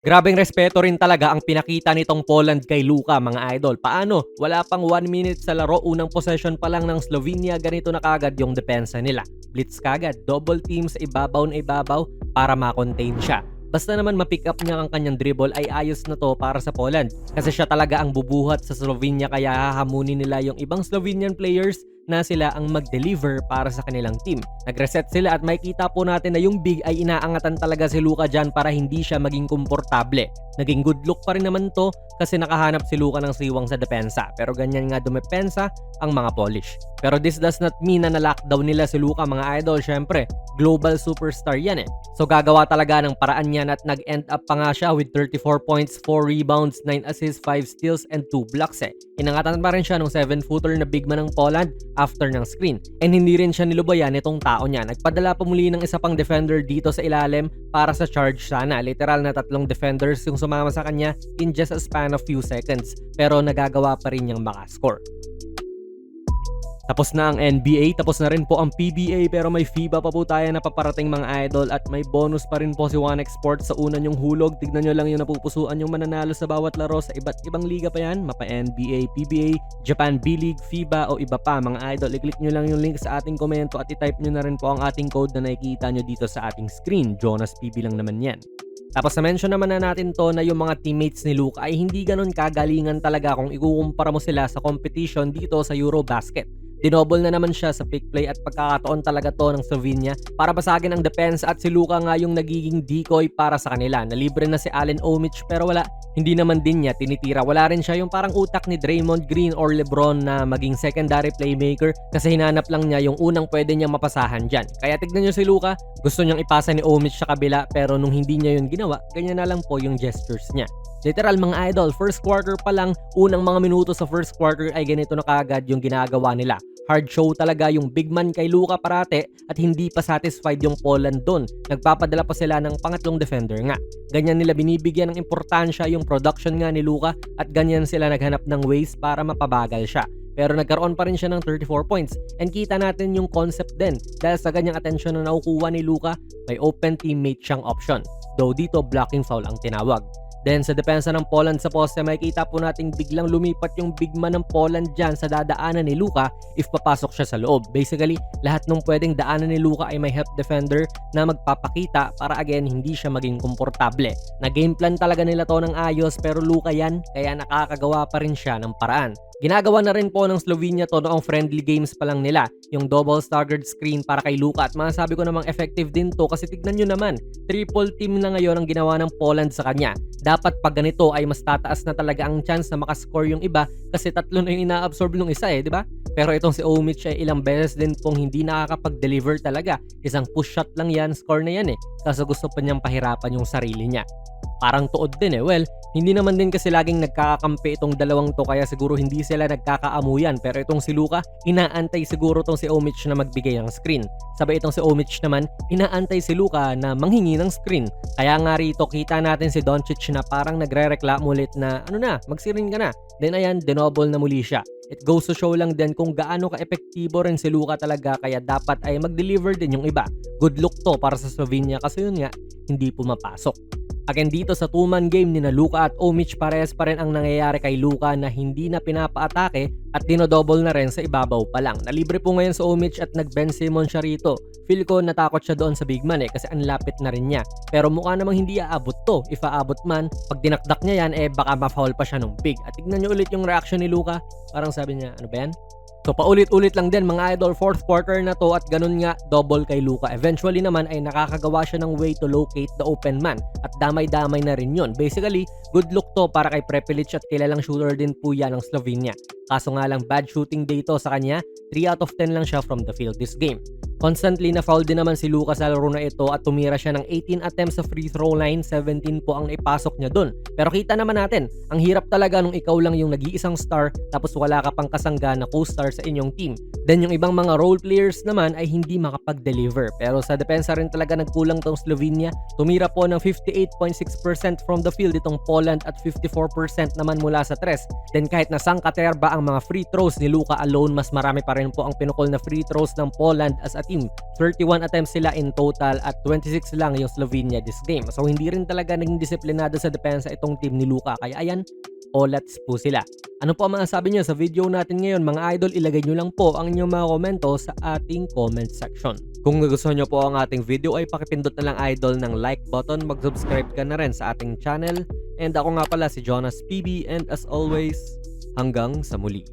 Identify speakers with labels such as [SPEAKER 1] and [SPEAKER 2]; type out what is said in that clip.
[SPEAKER 1] Grabeng respeto rin talaga ang pinakita nitong Poland kay Luka mga idol. Paano? Wala pang 1 minute sa laro, unang possession pa lang ng Slovenia, ganito na kagad yung depensa nila. Blitz kagad, double team sa ibabaw na ibabaw para makontain siya. Basta naman ma-pick up niya ang kanyang dribble ay ayos na to para sa Poland. Kasi siya talaga ang bubuhat sa Slovenia kaya hahamunin nila yung ibang Slovenian players na sila ang mag-deliver para sa kanilang team. Nag-reset sila at makikita po natin na yung big ay inaangatan talaga si Luka dyan para hindi siya maging komportable. Naging good look pa rin naman to kasi nakahanap si Luka ng siwang sa depensa. Pero ganyan nga dumepensa ang mga Polish. Pero this does not mean na na-lockdown nila si Luka mga idol. Syempre, global superstar yan eh. So gagawa talaga ng paraan yan at nag-end up pa nga siya with 34 points, 4 rebounds, 9 assists, 5 steals, and 2 blocks eh. Inangatan pa rin siya ng 7-footer na big man ng Poland after ng screen. And hindi rin siya nilubayan itong tao niya. Nagpadala pa muli ng isa pang defender dito sa ilalim para sa charge sana. Literal na tatlong defenders yung sumama sa kanya in just a span of few seconds. Pero nagagawa pa rin niyang makascore. Tapos na ang NBA, tapos na rin po ang PBA pero may FIBA pa po tayo na paparating mga idol at may bonus pa rin po si One Export sa una yung hulog. Tignan nyo lang yung napupusuan yung mananalo sa bawat laro sa iba't ibang liga pa yan. Mapa NBA, PBA, Japan B-League, FIBA o iba pa mga idol. I-click nyo lang yung link sa ating komento at i-type nyo na rin po ang ating code na nakikita nyo dito sa ating screen. Jonas PB lang naman yan. Tapos na-mention naman na natin to na yung mga teammates ni Luke ay hindi ganun kagalingan talaga kung ikukumpara mo sila sa competition dito sa Eurobasket. Dinoble na naman siya sa pick play at pagkakataon talaga to ng Slovenia para basagin ang defense at si Luka nga yung nagiging decoy para sa kanila. Nalibre na si Allen Omich pero wala, hindi naman din niya tinitira. Wala rin siya yung parang utak ni Draymond Green or Lebron na maging secondary playmaker kasi hinanap lang niya yung unang pwede niyang mapasahan dyan. Kaya tignan niyo si Luka, gusto niyang ipasa ni Omich sa kabila pero nung hindi niya yun ginawa, ganyan na lang po yung gestures niya. Literal mga idol, first quarter pa lang, unang mga minuto sa first quarter ay ganito na kagad yung ginagawa nila. Hard show talaga yung big man kay Luka parate at hindi pa satisfied yung Poland doon. Nagpapadala pa sila ng pangatlong defender nga. Ganyan nila binibigyan ng importansya yung production nga ni Luka at ganyan sila naghanap ng ways para mapabagal siya. Pero nagkaroon pa rin siya ng 34 points. And kita natin yung concept din. Dahil sa ganyang atensyon na nakukuha ni Luka, may open teammate siyang option. Though dito blocking foul ang tinawag. Then sa depensa ng Poland sa poste, makikita po nating biglang lumipat yung big man ng Poland dyan sa dadaanan ni Luka if papasok siya sa loob. Basically, lahat ng pwedeng daanan ni Luka ay may help defender na magpapakita para again hindi siya maging komportable. Na game plan talaga nila to ng ayos pero Luka yan kaya nakakagawa pa rin siya ng paraan. Ginagawa na rin po ng Slovenia to noong friendly games pa lang nila, yung double staggered screen para kay Luka at masasabi ko namang effective din to kasi tignan nyo naman, triple team na ngayon ang ginawa ng Poland sa kanya. Dapat pag ganito ay mas tataas na talaga ang chance na makascore yung iba kasi tatlo na yung ina-absorb ng isa eh, di ba? Pero itong si Omich ay ilang beses din pong hindi nakakapag-deliver talaga. Isang push shot lang yan, score na yan eh. Kaso gusto pa niyang pahirapan yung sarili niya parang tuod din eh. Well, hindi naman din kasi laging nagkakakampi itong dalawang to kaya siguro hindi sila nagkakaamuyan pero itong si Luka, inaantay siguro itong si Omich na magbigay ng screen. Sabay itong si Omich naman, inaantay si Luka na manghingi ng screen. Kaya nga rito kita natin si Doncic na parang nagre-reklamo ulit na ano na, magsirin ka na. Then ayan, denoble na muli siya. It goes to show lang din kung gaano ka-epektibo rin si Luka talaga kaya dapat ay mag-deliver din yung iba. Good look to para sa Slovenia kasi yun nga, hindi pumapasok. Again dito sa two-man game ni na Luka at Omich parehas pa rin ang nangyayari kay Luka na hindi na pinapaatake at dinodouble na rin sa ibabaw pa lang. Nalibre po ngayon sa Omich at nag-Ben Simon siya rito. Feel ko natakot siya doon sa big man eh kasi ang lapit na rin niya. Pero mukha namang hindi aabot to. If aabot man, pag dinakdak niya yan eh baka ma-foul pa siya nung big. At tignan niyo ulit yung reaction ni Luka. Parang sabi niya, ano ba yan? So paulit-ulit lang din mga idol, fourth quarter na to at ganun nga double kay Luka. Eventually naman ay nakakagawa siya ng way to locate the open man at damay-damay na rin yun. Basically, good look to para kay Prepelic at kilalang shooter din po yan ng Slovenia. Kaso nga lang bad shooting day to sa kanya, 3 out of 10 lang siya from the field this game. Constantly na foul din naman si Lucas sa laro na ito at tumira siya ng 18 attempts sa free throw line, 17 po ang naipasok niya dun. Pero kita naman natin, ang hirap talaga nung ikaw lang yung nag-iisang star tapos wala ka pang kasangga na co-star sa inyong team. Then yung ibang mga role players naman ay hindi makapag-deliver. Pero sa depensa rin talaga nagkulang tong Slovenia. Tumira po ng 58.6% from the field itong Poland at 54% naman mula sa tres. Then kahit na sangkaterba ang mga free throws ni Luka alone, mas marami pa rin po ang pinukol na free throws ng Poland as a team. 31 attempts sila in total at 26 lang yung Slovenia this game. So hindi rin talaga naging disiplinado sa depensa itong team ni Luka. Kaya ayan, olats po sila. Ano po ang mga sabi nyo sa video natin ngayon mga idol? Ilagay nyo lang po ang inyong mga komento sa ating comment section. Kung nagustuhan nyo po ang ating video ay pakipindot na lang idol ng like button, mag-subscribe ka na rin sa ating channel. And ako nga pala si Jonas PB and as always, hanggang sa muli.